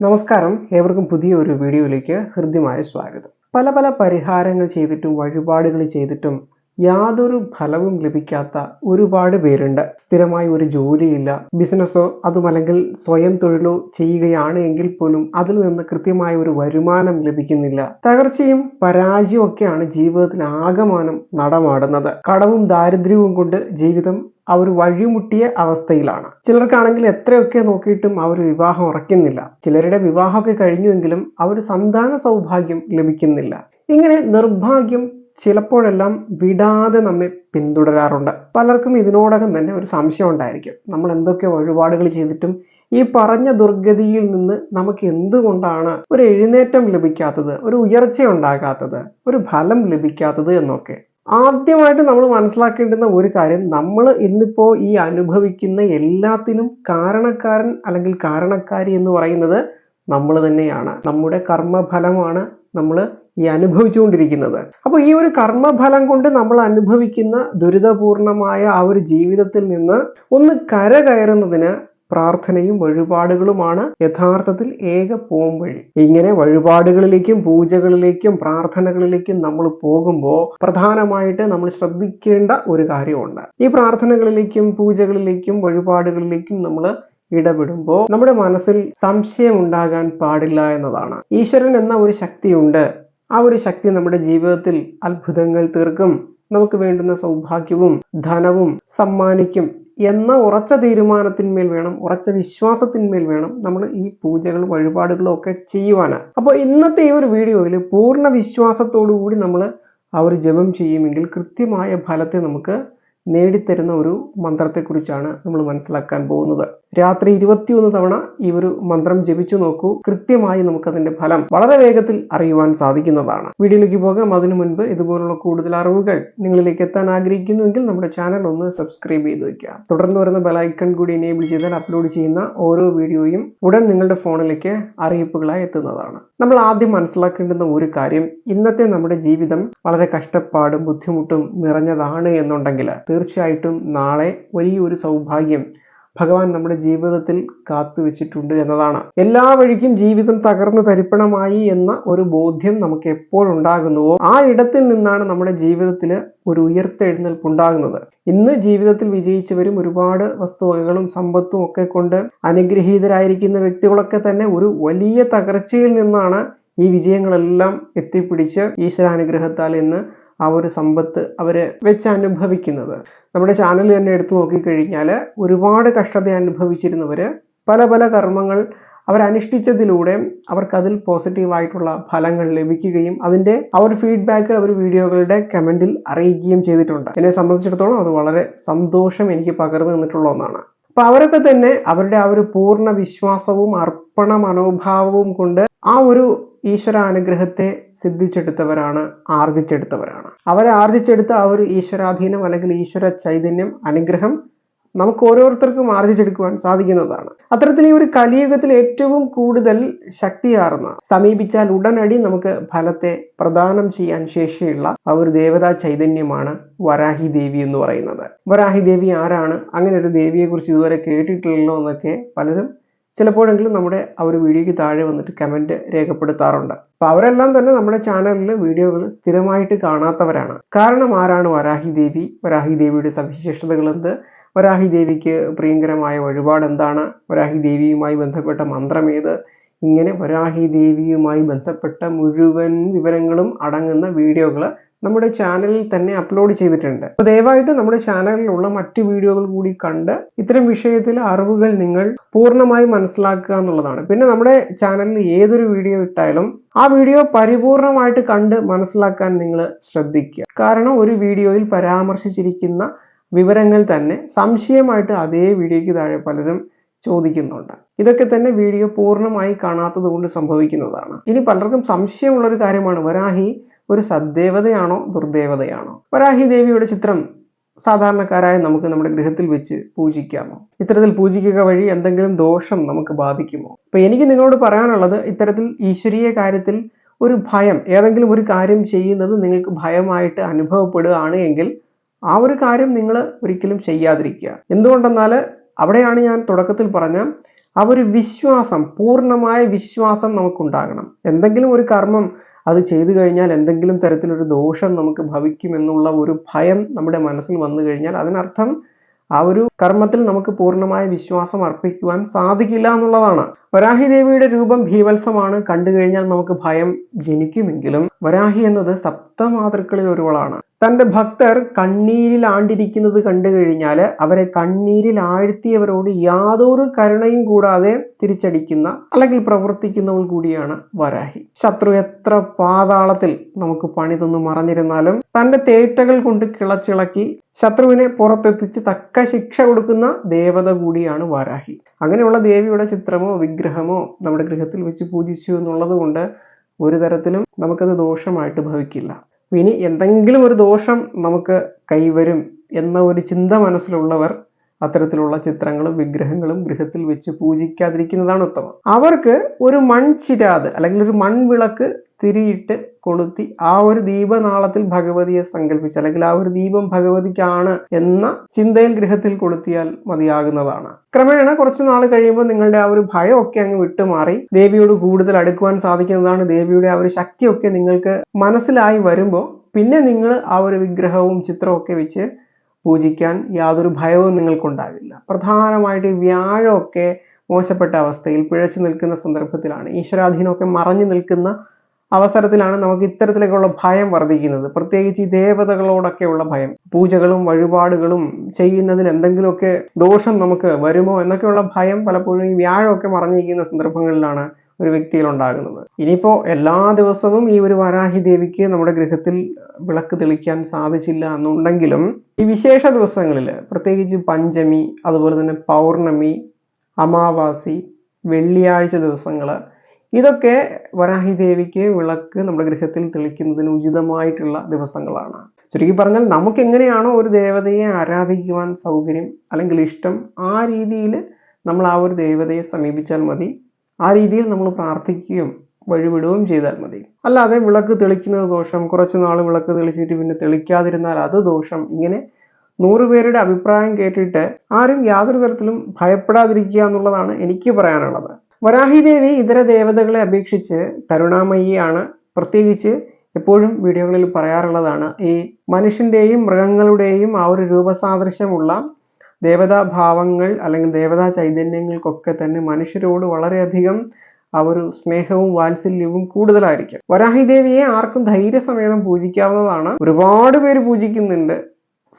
നമസ്കാരം. ഏവർക്കും പുതിയ ഒരു വീഡിയോയിലേക്ക് ഹൃദ്യമായ സ്വാഗതം. പല പല പരിഹാരങ്ങൾ ചെയ്തിട്ടും വഴിപാടുകൾ ചെയ്തിട്ടും യാതൊരു ഫലവും ലഭിക്കാത്ത ഒരുപാട് പേരുണ്ട്. സ്ഥിരമായി ഒരു ജോലിയില്ല. ബിസിനസ്സോ അതുമല്ലെങ്കിൽ സ്വയം തൊഴിലോ ചെയ്യുകയാണ് എങ്കിൽ പോലും അതിൽ നിന്ന് കൃത്യമായ ഒരു വരുമാനം ലഭിക്കുന്നില്ല. തകർച്ചയും പരാജയവും ഒക്കെയാണ് ജീവിതത്തിൽ ആകമാനം നടമാടുന്നത്. കടവും ദാരിദ്ര്യവും കൊണ്ട് ജീവിതം ഒരു വഴിമുട്ടിയ അവസ്ഥയിലാണ്. ചിലർക്കാണെങ്കിൽ എത്രയൊക്കെ നോക്കിയിട്ടും അവർ വിവാഹം ഉറക്കുന്നില്ല ചിലരുടെ വിവാഹമൊക്കെ കഴിഞ്ഞുവെങ്കിലും അവർ സന്താന സൗഭാഗ്യം ലഭിക്കുന്നില്ല. ഇങ്ങനെ നിർഭാഗ്യം ചിലപ്പോഴെല്ലാം വിടാതെ നമ്മെ പിന്തുടരാറുണ്ട്. പലർക്കും ഇതിനോടകം തന്നെ ഒരു സംശയം ഉണ്ടായിരിക്കും. നമ്മൾ എന്തൊക്കെ വഴിപാടുകൾ ചെയ്തിട്ടും ഈ പറഞ്ഞ ദുർഗതിയിൽ നിന്ന് നമുക്ക് എന്തുകൊണ്ടാണ് ഒരു എഴുന്നേറ്റം ലഭിക്കാത്തത് ഒരു ഉയർച്ച ഉണ്ടാകാത്തത് ഒരു ഫലം ലഭിക്കാത്തത് എന്നൊക്കെ. ആദ്യമായിട്ട് നമ്മൾ മനസ്സിലാക്കേണ്ടുന്ന ഒരു കാര്യം നമ്മൾ ഇന്നിപ്പോ ഈ അനുഭവിക്കുന്ന എല്ലാത്തിനും കാരണക്കാരൻ അല്ലെങ്കിൽ കാരണക്കാരി എന്ന് പറയുന്നത് നമ്മൾ തന്നെയാണ്. നമ്മുടെ കർമ്മഫലമാണ് നമ്മൾ ഈ അനുഭവിച്ചുകൊണ്ടിരിക്കുന്നത്. അപ്പോൾ ഈ ഒരു കർമ്മഫലം കൊണ്ട് നമ്മൾ അനുഭവിക്കുന്ന ദുരിതപൂർണമായ ആ ഒരു ജീവിതത്തിൽ നിന്ന് ഒന്ന് കരകയറുന്നതിന് പ്രാർത്ഥനയും വഴിപാടുകളുമാണ് യഥാർത്ഥത്തിൽ ഏക പോംവഴി ഇങ്ങനെ വഴിപാടുകളിലേക്കും പൂജകളിലേക്കും പ്രാർത്ഥനകളിലേക്കും നമ്മൾ പോകുമ്പോൾ പ്രധാനമായിട്ട് നമ്മൾ ശ്രദ്ധിക്കേണ്ട ഒരു കാര്യമുണ്ട്. ഈ പ്രാർത്ഥനകളിലേക്കും പൂജകളിലേക്കും വഴിപാടുകളിലേക്കും നമ്മൾ ഇടപെടുമ്പോൾ നമ്മുടെ മനസ്സിൽ സംശയം ഉണ്ടാകാൻ പാടില്ല എന്നതാണ്. ഈശ്വരൻ എന്ന ഒരു ശക്തിയുണ്ട്. ആ ഒരു ശക്തി നമ്മുടെ ജീവിതത്തിൽ അത്ഭുതങ്ങൾ തീർക്കും. നമുക്ക് വേണ്ടുന്ന സൗഭാഗ്യവും ധനവും സമ്മാനിക്കും എന്ന ഉറച്ച തീരുമാനത്തിന്മേൽ വേണം ഉറച്ച വിശ്വാസത്തിന്മേൽ വേണം നമ്മൾ ഈ പൂജകളും വഴിപാടുകളും ഒക്കെ ചെയ്യുവാന്. അപ്പോൾ ഇന്നത്തെ ഈ ഒരു വീഡിയോയിൽ പൂർണ വിശ്വാസത്തോടു കൂടി നമ്മൾ ആ ഒരു ജപം ചെയ്യുമെങ്കിൽ കൃത്യമായ ഫലത്തെ നമുക്ക് നേടിത്തരുന്ന ഒരു മന്ത്രത്തെക്കുറിച്ചാണ് നമ്മൾ മനസ്സിലാക്കാൻ പോകുന്നത്. രാത്രി ഇരുപത്തിയൊന്ന് തവണ ഈ ഒരു മന്ത്രം ജപിച്ചു നോക്കൂ. കൃത്യമായി നമുക്കതിന്റെ ഫലം വളരെ വേഗത്തിൽ അറിയുവാൻ സാധിക്കുന്നതാണ്. വീഡിയോയിലേക്ക് പോകാം. അതിനു മുൻപ് ഇതുപോലുള്ള കൂടുതൽ അറിവുകൾ നിങ്ങളിലേക്ക് എത്താൻ ആഗ്രഹിക്കുന്നുവെങ്കിൽ നമ്മുടെ ചാനൽ ഒന്ന് സബ്സ്ക്രൈബ് ചെയ്ത് വയ്ക്കുക തുടർന്ന് വരുന്ന ബെലൈക്കൺ കൂടി എനേബിൾ ചെയ്താൽ അപ്ലോഡ് ചെയ്യുന്ന ഓരോ വീഡിയോയും ഉടൻ നിങ്ങളുടെ ഫോണിലേക്ക് അറിയിപ്പുകളായി എത്തുന്നതാണ്. നമ്മൾ ആദ്യം മനസ്സിലാക്കേണ്ടുന്ന ഒരു കാര്യം ഇന്നത്തെ നമ്മുടെ ജീവിതം വളരെ കഷ്ടപ്പാടും ബുദ്ധിമുട്ടും നിറഞ്ഞതാണ് എന്നുണ്ടെങ്കിൽ തീർച്ചയായിട്ടും നാളെ വലിയൊരു സൗഭാഗ്യം ഭഗവാൻ നമ്മുടെ ജീവിതത്തിൽ കാത്തു വെച്ചിട്ടുണ്ട് എന്നതാണ്. എല്ലാ വഴിക്കും ജീവിതം തകർന്നു തരിപ്പണമായി എന്ന ഒരു ബോധ്യം നമുക്ക് എപ്പോഴുണ്ടാകുന്നുവോ ആ ഇടത്തിൽ നിന്നാണ് നമ്മുടെ ജീവിതത്തിൽ ഒരു ഉയർത്തെഴുന്നേൽപ്പ് ഉണ്ടാകുന്നത്. ഇന്ന് ജീവിതത്തിൽ വിജയിച്ചവരും ഒരുപാട് വസ്തുവകകളും സമ്പത്തും ഒക്കെ കൊണ്ട് അനുഗ്രഹീതരായിരിക്കുന്ന വ്യക്തികളൊക്കെ തന്നെ ഒരു വലിയ തകർച്ചയിൽ നിന്നാണ് ഈ വിജയങ്ങളെല്ലാം എത്തിപ്പിടിച്ച് ഈശ്വരാനുഗ്രഹത്താൽ ഇന്ന് ആ ഒരു സമ്പത്ത് അവരെ വെച്ച് അനുഭവിക്കുന്നത്. നമ്മുടെ ചാനൽ തന്നെ എടുത്തു നോക്കിക്കഴിഞ്ഞാൽ ഒരുപാട് കഷ്ടത അനുഭവിച്ചിരുന്നവർ പല പല കർമ്മങ്ങൾ അവരനുഷ്ഠിച്ചതിലൂടെ അവർക്കതിൽ പോസിറ്റീവായിട്ടുള്ള ഫലങ്ങൾ ലഭിക്കുകയും അതിന്റെ ആ ഒരു ഫീഡ്ബാക്ക് അവർ വീഡിയോകളുടെ കമന്റിൽ അറിയിക്കുകയും ചെയ്തിട്ടുണ്ട്. എന്നെ സംബന്ധിച്ചിടത്തോളം അത് വളരെ സന്തോഷം എനിക്ക് പകർന്നു നിന്നിട്ടുള്ള ഒന്നാണ്. അപ്പൊ അവരൊക്കെ തന്നെ അവരുടെ ആ ഒരു പൂർണ വിശ്വാസവും അർപ്പണ മനോഭാവവും കൊണ്ട് ആ ഒരു ഈശ്വര അനുഗ്രഹത്തെ സിദ്ധിച്ചെടുത്തവരാണ് ആർജിച്ചെടുത്തവരാണ്. അവരെ ആർജിച്ചെടുത്ത ആ ഒരു ഈശ്വരാധീനം അല്ലെങ്കിൽ ഈശ്വര ചൈതന്യം അനുഗ്രഹം നമുക്ക് ഓരോരുത്തർക്കും ആർജിച്ചെടുക്കുവാൻ സാധിക്കുന്നതാണ്. അത്തരത്തിൽ ഈ ഒരു കലിയുഗത്തിൽ ഏറ്റവും കൂടുതൽ ശക്തിയാർന്ന സമീപിച്ചാൽ ഉടനടി നമുക്ക് ഫലത്തെ പ്രദാനം ചെയ്യാൻ ശേഷിയുള്ള ആ ഒരു ദേവതാ ചൈതന്യമാണ് വരാഹി ദേവി എന്ന് പറയുന്നത്. വരാഹി ദേവി ആരാണ്? അങ്ങനെ ഒരു ദേവിയെ കുറിച്ച് ഇതുവരെ കേട്ടിട്ടില്ലല്ലോ എന്നൊക്കെ പലരും ചിലപ്പോഴെങ്കിലും നമ്മുടെ ആ ഒരു വീഡിയോയ്ക്ക് താഴെ വന്നിട്ട് കമന്റ് രേഖപ്പെടുത്താറുണ്ട്. അപ്പൊ അവരെല്ലാം തന്നെ നമ്മുടെ ചാനലിൽ വീഡിയോകൾ സ്ഥിരമായിട്ട് കാണാത്തവരാണ്. കാരണം ആരാണ് വരാഹി ദേവി? വരാഹി ദേവിയുടെ സവിശേഷതകൾ എന്ത്? വരാഹി ദേവിക്ക് പ്രിയങ്കരമായ വഴിപാട് എന്താണ്? വരാഹി ദേവിയുമായി ബന്ധപ്പെട്ട മന്ത്രം ഏത്? ഇങ്ങനെ വരാഹി ദേവിയുമായി ബന്ധപ്പെട്ട മുഴുവൻ വിവരങ്ങളും അടങ്ങുന്ന വീഡിയോകൾ നമ്മുടെ ചാനലിൽ തന്നെ അപ്ലോഡ് ചെയ്തിട്ടുണ്ട്. അപ്പോൾ ദയവായിട്ട് നമ്മുടെ ചാനലിലുള്ള മറ്റു വീഡിയോകൾ കൂടി കണ്ട് ഇത്തരം വിഷയത്തിൽ അറിവുകൾ നിങ്ങൾ പൂർണമായി മനസ്സിലാക്കുക എന്നുള്ളതാണ്. പിന്നെ നമ്മുടെ ചാനലിൽ ഏതൊരു വീഡിയോ ഇട്ടാലും ആ വീഡിയോ പരിപൂർണമായിട്ട് കണ്ട് മനസ്സിലാക്കാൻ നിങ്ങൾ ശ്രദ്ധിക്കുക. കാരണം ഒരു വീഡിയോയിൽ പരാമർശിച്ചിരിക്കുന്ന വിവരങ്ങൾ തന്നെ സംശയമായിട്ട് അതേ വീഡിയോയ്ക്ക് താഴെ പലരും ചോദിക്കുന്നുണ്ട്. ഇതൊക്കെ തന്നെ വീഡിയോ പൂർണമായി കാണാത്തത് കൊണ്ട് സംഭവിക്കുന്നതാണ്. ഇനി പലർക്കും സംശയമുള്ളൊരു കാര്യമാണ്. വരാഹി ഒരു സദ്ദേവതയാണോ ദുർദേവതയാണോ? വരാഹി ദേവിയുടെ ചിത്രം സാധാരണക്കാരായ നമുക്ക് നമ്മുടെ ഗൃഹത്തിൽ വെച്ച് പൂജിക്കാമോ? ഇത്തരത്തിൽ പൂജിക്കുക വഴി എന്തെങ്കിലും ദോഷം നമുക്ക് ബാധിക്കുമോ? അപ്പൊ എനിക്ക് നിങ്ങളോട് പറയാനുള്ളത് ഇത്തരത്തിൽ ഈശ്വരീയ കാര്യത്തിൽ ഒരു ഭയം ഏതെങ്കിലും ഒരു കാര്യം ചെയ്യുന്നത് നിങ്ങൾക്ക് ഭയമായിട്ട് അനുഭവപ്പെടുകയാണ് എങ്കിൽ ആ ഒരു കാര്യം നിങ്ങൾ ഒരിക്കലും ചെയ്യാതിരിക്കുക. എന്തുകൊണ്ടെന്നാൽ അവിടെയാണ് ഞാൻ തുടക്കത്തിൽ പറഞ്ഞ ആ ഒരു വിശ്വാസം പൂർണമായ വിശ്വാസം നമുക്കുണ്ടാകണം. എന്തെങ്കിലും ഒരു കർമ്മം അത് ചെയ്തു കഴിഞ്ഞാൽ എന്തെങ്കിലും തരത്തിലൊരു ദോഷം നമുക്ക് ഭവിക്കുമെന്നുള്ള ഒരു ഭയം നമ്മുടെ മനസ്സിൽ വന്നു കഴിഞ്ഞാൽ അതിനർത്ഥം ആ ഒരു കർമ്മത്തിൽ നമുക്ക് പൂർണമായ വിശ്വാസം അർപ്പിക്കുവാൻ സാധിക്കില്ല എന്നുള്ളതാണ്. വരാഹി ദേവിയുടെ രൂപം ഭീവത്സമാണ്. കണ്ടു കഴിഞ്ഞാൽ നമുക്ക് ഭയം ജനിക്കുമെങ്കിലും വരാഹി എന്നത് സപ്തമാതൃക്കളിൽ ഒരുവളാണ്. തന്റെ ഭക്തർ കണ്ണീരിൽ ആണ്ടിരിക്കുന്നത് കണ്ടു കഴിഞ്ഞാൽ അവരെ കണ്ണീരിൽ ആഴ്ത്തിയവരോട് യാതൊരു കരുണയും കൂടാതെ തിരിച്ചടിക്കുന്ന അല്ലെങ്കിൽ പ്രവർത്തിക്കുന്നവൾ കൂടിയാണ് വരാഹി. ശത്രു എത്ര പാതാളത്തിൽ നമുക്ക് പണി തന്നു മറഞ്ഞിരുന്നാലും തന്റെ തേറ്റകൾ കൊണ്ട് കിളച്ചിളക്കി ശത്രുവിനെ പുറത്തെത്തിച്ച് തക്ക ശിക്ഷ കൊടുക്കുന്ന ദേവത കൂടിയാണ് വാരാഹി. അങ്ങനെയുള്ള ദേവിയുടെ ചിത്രമോ വിഗ്രഹമോ നമ്മുടെ ഗൃഹത്തിൽ വെച്ച് പൂജിച്ചു എന്നുള്ളത് കൊണ്ട് ഒരു തരത്തിലും നമുക്കത് ദോഷമായിട്ട് ഭവിക്കില്ല. ഇനി എന്തെങ്കിലും ഒരു ദോഷം നമുക്ക് കൈവരും എന്ന ഒരു ചിന്ത മനസ്സിലുള്ളവർ അത്തരത്തിലുള്ള ചിത്രങ്ങളും വിഗ്രഹങ്ങളും ഗൃഹത്തിൽ വെച്ച് പൂജിക്കാതിരിക്കുന്നതാണ് ഉത്തമം. അവർക്ക് ഒരു മൺചിരാത് അല്ലെങ്കിൽ ഒരു മൺവിളക്ക് തിരിയിട്ട് കൊളുത്തി ആ ഒരു ദീപനാളത്തിൽ ഭഗവതിയെ സങ്കല്പിച്ച് അല്ലെങ്കിൽ ആ ഒരു ദീപം ഭഗവതിക്കാണ് എന്ന ചിന്തയിൽ ഗൃഹത്തിൽ കൊളുത്തിയാൽ മതിയാകുന്നതാണ്. ക്രമേണ കുറച്ച് നാൾ കഴിയുമ്പോൾ നിങ്ങളുടെ ആ ഒരു ഭയമൊക്കെ അങ്ങ് വിട്ടുമാറി ദേവിയോട് കൂടുതൽ അടുക്കുവാൻ സാധിക്കുന്നതാണ് ദേവിയുടെ ആ ഒരു ശക്തിയൊക്കെ നിങ്ങൾക്ക് മനസ്സിലായി വരുമ്പോൾ പിന്നെ നിങ്ങൾ ആ ഒരു വിഗ്രഹവും ചിത്രവും ഒക്കെ വെച്ച് പൂജിക്കാൻ യാതൊരു ഭയവും നിങ്ങൾക്കുണ്ടാവില്ല പ്രധാനമായിട്ട് വ്യാഴമൊക്കെ മോശപ്പെട്ട അവസ്ഥയിൽ പിഴച്ചു നിൽക്കുന്ന സന്ദർഭത്തിലാണ് ഈശ്വരാധീനമൊക്കെ മറഞ്ഞു നിൽക്കുന്ന അവസരത്തിലാണ് നമുക്ക് ഇത്തരത്തിലേക്കുള്ള ഭയം വർദ്ധിക്കുന്നത്. പ്രത്യേകിച്ച് ഈ ദേവതകളോടൊക്കെയുള്ള ഭയം. പൂജകളും വഴിപാടുകളും ചെയ്യുന്നതിൽ എന്തെങ്കിലുമൊക്കെ ദോഷം നമുക്ക് വരുമോ എന്നൊക്കെയുള്ള ഭയം പലപ്പോഴും ഈ വ്യാഴമൊക്കെ മറഞ്ഞിരിക്കുന്ന സന്ദർഭങ്ങളിലാണ് ഒരു വ്യക്തിയിൽ ഉണ്ടാകുന്നത്. ഇനിയിപ്പോൾ എല്ലാ ദിവസവും ഈ ഒരു വരാഹി ദേവിക്ക് നമ്മുടെ ഗൃഹത്തിൽ വിളക്ക് തെളിക്കാൻ സാധിച്ചില്ല എന്നുണ്ടെങ്കിലും ഈ വിശേഷ ദിവസങ്ങളിൽ പ്രത്യേകിച്ച് പഞ്ചമി അതുപോലെ തന്നെ പൗർണമി അമാവാസി വെള്ളിയാഴ്ച ദിവസങ്ങൾ ഇതൊക്കെ വരാഹി ദേവിക്ക് വിളക്ക് നമ്മുടെ ഗൃഹത്തിൽ തെളിക്കുന്നതിന് ഉചിതമായിട്ടുള്ള ദിവസങ്ങളാണ്. ചുരുക്കി പറഞ്ഞാൽ നമുക്ക് എങ്ങനെയാണോ ഒരു ദേവതയെ ആരാധിക്കുവാൻ സൗകര്യം അല്ലെങ്കിൽ ഇഷ്ടം ആ രീതിയിൽ നമ്മൾ ആ ഒരു ദേവതയെ സമീപിച്ചാൽ മതി. ആ രീതിയിൽ നമ്മൾ പ്രാർത്ഥിക്കുകയും വഴിവിടുകയും ചെയ്താൽ മതി. അല്ലാതെ വിളക്ക് തെളിക്കുന്നത് ദോഷം കുറച്ച് നാൾ വിളക്ക് തെളിച്ചിട്ട് പിന്നെ തെളിക്കാതിരുന്നാൽ അത് ദോഷം. ഇങ്ങനെ നൂറ് പേരുടെ അഭിപ്രായം കേട്ടിട്ട് ആരും യാതൊരു തരത്തിലും ഭയപ്പെടാതിരിക്കുക എന്നുള്ളതാണ് എനിക്ക് പറയാനുള്ളത്. വരാഹി ദേവി ഇതര ദേവതകളെ അപേക്ഷിച്ച് കരുണാമയിയാണ് പ്രത്യേകിച്ച് എപ്പോഴും വീഡിയോകളിൽ പറയാറുള്ളതാണ്. ഈ മനുഷ്യന്റെയും മൃഗങ്ങളുടെയും ആ ഒരു രൂപസാദൃശ്യമുള്ള ദേവതാഭാവങ്ങൾ അല്ലെങ്കിൽ ദേവതാ ചൈതന്യങ്ങൾക്കൊക്കെ തന്നെ മനുഷ്യരോട് വളരെയധികം ആ ഒരു സ്നേഹവും വാത്സല്യവും കൂടുതലായിരിക്കും. വരാഹി ദേവിയെ ആർക്കും ധൈര്യസമേതം പൂജിക്കാവുന്നതാണ്. ഒരുപാട് പേര് പൂജിക്കുന്നുണ്ട്.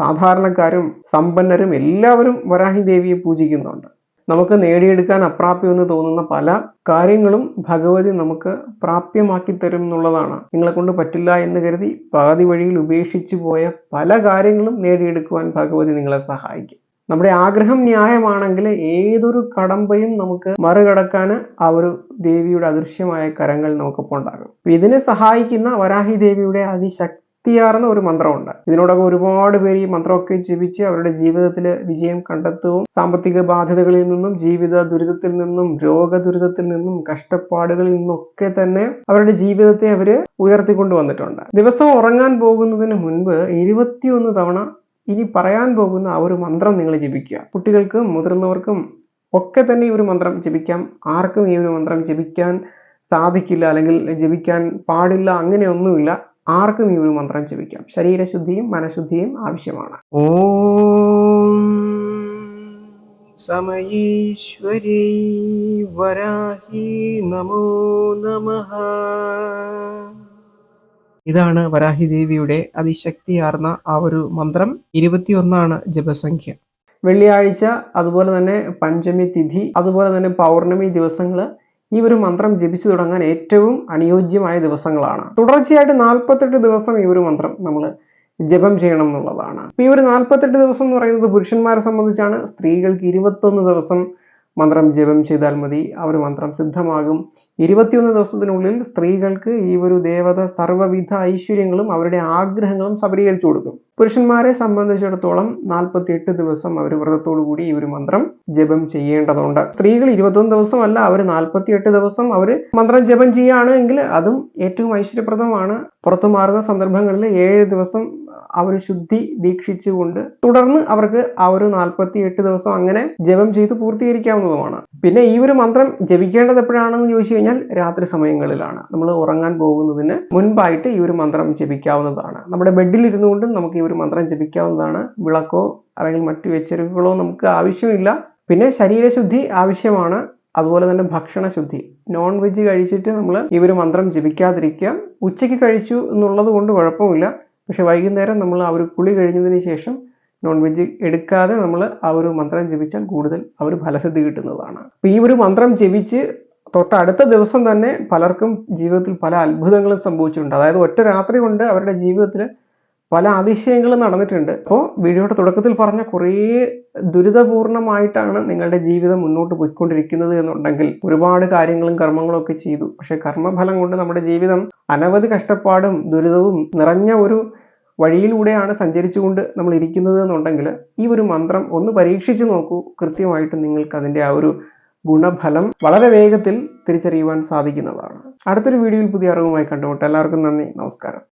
സാധാരണക്കാരും സമ്പന്നരും എല്ലാവരും വരാഹി ദേവിയെ പൂജിക്കുന്നുണ്ട്. നമുക്ക് നേടിയെടുക്കാൻ അപ്രാപ്യമെന്ന് തോന്നുന്ന പല കാര്യങ്ങളും ഭഗവതി നമുക്ക് പ്രാപ്യമാക്കി തരും എന്നുള്ളതാണ്. നിങ്ങളെ കൊണ്ട് പറ്റില്ല എന്ന് കരുതി പാതി വഴിയിൽ ഉപേക്ഷിച്ചു പോയ പല കാര്യങ്ങളും നേടിയെടുക്കുവാൻ ഭഗവതി നിങ്ങളെ സഹായിക്കും. നമ്മുടെ ആഗ്രഹം ന്യായമാണെങ്കിൽ ഏതൊരു കടമ്പയും നമുക്ക് മറികടക്കാൻ ആ ഒരു ദേവിയുടെ അദൃശ്യമായ കരങ്ങൾ നമുക്കിപ്പോൾ ഉണ്ടാകും. ഇതിനെ സഹായിക്കുന്ന വരാഹി ദേവിയുടെ അതിശക്തിയാർന്ന ഒരു മന്ത്രമുണ്ട്. ഇതിനോടൊപ്പം ഒരുപാട് പേര് ഈ മന്ത്രമൊക്കെ ജപിച്ച് അവരുടെ ജീവിതത്തിൽ വിജയം കണ്ടെത്തുകയും സാമ്പത്തിക ബാധ്യതകളിൽ നിന്നും ജീവിത ദുരിതത്തിൽ നിന്നും രോഗ ദുരിതത്തിൽ നിന്നും കഷ്ടപ്പാടുകളിൽ നിന്നൊക്കെ തന്നെ അവരുടെ ജീവിതത്തെ അവർ ഉയർത്തിക്കൊണ്ടു വന്നിട്ടുണ്ട്. ദിവസം ഉറങ്ങാൻ പോകുന്നതിന് മുൻപ് ഇരുപത്തിയൊന്ന് തവണ ഇനി പറയാൻ പോകുന്ന ആ ഒരു മന്ത്രം നിങ്ങൾ ജപിക്കുക. കുട്ടികൾക്കും മുതിർന്നവർക്കും ഒക്കെ തന്നെ ഈ ഒരു മന്ത്രം ജപിക്കാം. ആർക്കും ഈ ഒരു മന്ത്രം ജപിക്കാൻ സാധിക്കില്ല അല്ലെങ്കിൽ ജപിക്കാൻ പാടില്ല അങ്ങനെയൊന്നുമില്ല. ആർക്കും ഈ ഒരു മന്ത്രം ജപിക്കാം ശരീരശുദ്ധിയും മനഃശുദ്ധിയും ആവശ്യമാണ്. ഓം സമയീശ്വരീ വരാഹി നമോ നമ. ഇതാണ് വരാഹി ദേവിയുടെ അതിശക്തിയാർന്ന ആ ഒരു മന്ത്രം. ഇരുപത്തിയൊന്നാണ് ജപസംഖ്യ. വെള്ളിയാഴ്ച അതുപോലെ തന്നെ പഞ്ചമി തിഥി അതുപോലെ തന്നെ പൗർണമി ദിവസങ്ങൾ ഈ ഒരു മന്ത്രം ജപിച്ചു തുടങ്ങാൻ ഏറ്റവും അനുയോജ്യമായ ദിവസങ്ങളാണ്. തുടർച്ചയായിട്ട് നാൽപ്പത്തെട്ട് ദിവസം ഈ ഒരു മന്ത്രം നമ്മൾ ജപം ചെയ്യണം എന്നുള്ളതാണ്. ഈ ഒരു നാൽപ്പത്തെട്ട് ദിവസം എന്ന് പറയുന്നത് പുരുഷന്മാരെ സംബന്ധിച്ചാണ്. സ്ത്രീകൾക്ക് ഇരുപത്തൊന്ന് ദിവസം മന്ത്രം ജപം ചെയ്താൽ മതി. ആ ഒരു മന്ത്രം സിദ്ധമാകും. ഇരുപത്തിയൊന്ന് ദിവസത്തിനുള്ളിൽ സ്ത്രീകൾക്ക് ഈ ഒരു ദേവത സർവവിധ ഐശ്വര്യങ്ങളും അവരുടെ ആഗ്രഹങ്ങളും സബലീകരിച്ചു കൊടുക്കും. പുരുഷന്മാരെ സംബന്ധിച്ചിടത്തോളം നാൽപ്പത്തിയെട്ട് ദിവസം അവർ വ്രതത്തോടു കൂടി ഈ ഒരു മന്ത്രം ജപം ചെയ്യേണ്ടതുണ്ട്. സ്ത്രീകൾ ഇരുപത്തൊന്ന് ദിവസമല്ല അവർ നാൽപ്പത്തിയെട്ട് ദിവസം അവർ മന്ത്രം ജപം ചെയ്യുകയാണ് എങ്കിൽ അതും ഏറ്റവും ഐശ്വര്യപ്രദമാണ്. പുറത്തു മാറുന്ന സന്ദർഭങ്ങളിൽ ഏഴ് ദിവസം ആ ഒരു ശുദ്ധി ദീക്ഷിച്ചുകൊണ്ട് തുടർന്ന് അവർക്ക് ആ ഒരു നാൽപ്പത്തി എട്ട് ദിവസം അങ്ങനെ ജപം ചെയ്ത് പൂർത്തീകരിക്കാവുന്നതുമാണ്. പിന്നെ ഈ ഒരു മന്ത്രം ജപിക്കേണ്ടത് എപ്പോഴാണെന്ന് ചോദിച്ചു കഴിഞ്ഞാൽ രാത്രി സമയങ്ങളിലാണ്. നമ്മൾ ഉറങ്ങാൻ പോകുന്നതിന് മുൻപായിട്ട് ഈ ഒരു മന്ത്രം ജപിക്കാവുന്നതാണ്. നമ്മുടെ ബെഡിൽ ഇരുന്നുകൊണ്ടും നമുക്ക് ഈ ഒരു മന്ത്രം ജപിക്കാവുന്നതാണ്. വിളക്കോ അല്ലെങ്കിൽ മറ്റു വെച്ചരിവുകളോ നമുക്ക് ആവശ്യമില്ല. പിന്നെ ശരീരശുദ്ധി ആവശ്യമാണ്. അതുപോലെ തന്നെ ഭക്ഷണശുദ്ധി. നോൺ വെജ് കഴിച്ചിട്ട് നമ്മൾ ഈ ഒരു മന്ത്രം ജപിക്കാതിരിക്കുക. ഉച്ചയ്ക്ക് കഴിച്ചു എന്നുള്ളത് കൊണ്ട് കുഴപ്പമില്ല. പക്ഷെ വൈകുന്നേരം നമ്മൾ ആ ഒരു കുളി കഴിഞ്ഞതിന് ശേഷം നോൺ വെജ് എടുക്കാതെ നമ്മൾ ആ ഒരു മന്ത്രം ജപിച്ചാൽ കൂടുതൽ ആ ഒരു ഫലസിദ്ധി കിട്ടുന്നതാണ്. അപ്പോൾ ഈ ഒരു മന്ത്രം ജപിച്ച് തൊട്ടടുത്ത ദിവസം തന്നെ പലർക്കും ജീവിതത്തിൽ പല അത്ഭുതങ്ങളും സംഭവിച്ചിട്ടുണ്ട്. അതായത് ഒറ്റ രാത്രി കൊണ്ട് അവരുടെ ജീവിതത്തിൽ പല അതിശയങ്ങളും നടന്നിട്ടുണ്ട്. അപ്പോൾ വീഡിയോയുടെ തുടക്കത്തിൽ പറഞ്ഞ കുറേ ദുരിതപൂർണമായിട്ടാണ് നിങ്ങളുടെ ജീവിതം മുന്നോട്ട് പോയിക്കൊണ്ടിരിക്കുന്നത് എന്നുണ്ടെങ്കിൽ ഒരുപാട് കാര്യങ്ങളും കർമ്മങ്ങളും ഒക്കെ ചെയ്തു. പക്ഷെ കർമ്മഫലം കൊണ്ട് നമ്മുടെ ജീവിതം അനവധി കഷ്ടപ്പാടും ദുരിതവും നിറഞ്ഞ ഒരു വഴിയിലൂടെയാണ് സഞ്ചരിച്ചുകൊണ്ട് നമ്മൾ ഇരിക്കുന്നത് എന്നുണ്ടെങ്കിൽ ഈ ഒരു മന്ത്രം ഒന്ന് പരീക്ഷിച്ചു നോക്കൂ. കൃത്യമായിട്ട് നിങ്ങൾക്ക് അതിന്റെ ആ ഒരു ഗുണഫലം വളരെ വേഗത്തിൽ തിരിച്ചറിയുവാൻ സാധിക്കുന്നതാണ്. അടുത്തൊരു വീഡിയോയിൽ പുതിയ അറിവുമായി കണ്ടുമുട്ടെ. എല്ലാവർക്കും നന്ദി. നമസ്കാരം.